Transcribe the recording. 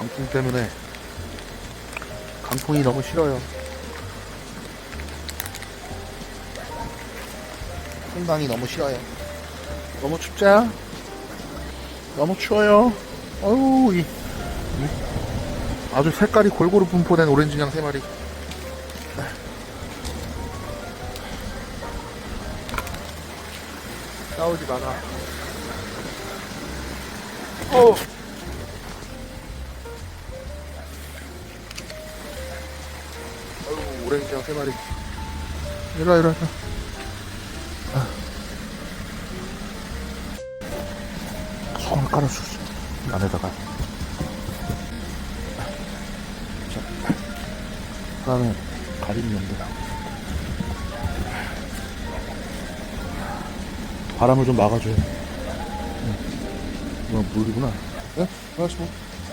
강풍 때문에 강풍이 너무 싫어요. 풍랑이 너무 싫어요. 너무 춥자? 너무 추워요. 어우, 이, 이 아주 색깔이 골고루 분포된 오렌지냥 세 마리. 싸우지 마라. 어. 오렌지랑 세 마리. 이리와, 이리와, 이리와. 아. 손을 깔아주지. 안에다가. 자, 그다음에 가리비인데. 바람을 좀 막아줘요. 응. 이건 물이구나. 예? 알았어.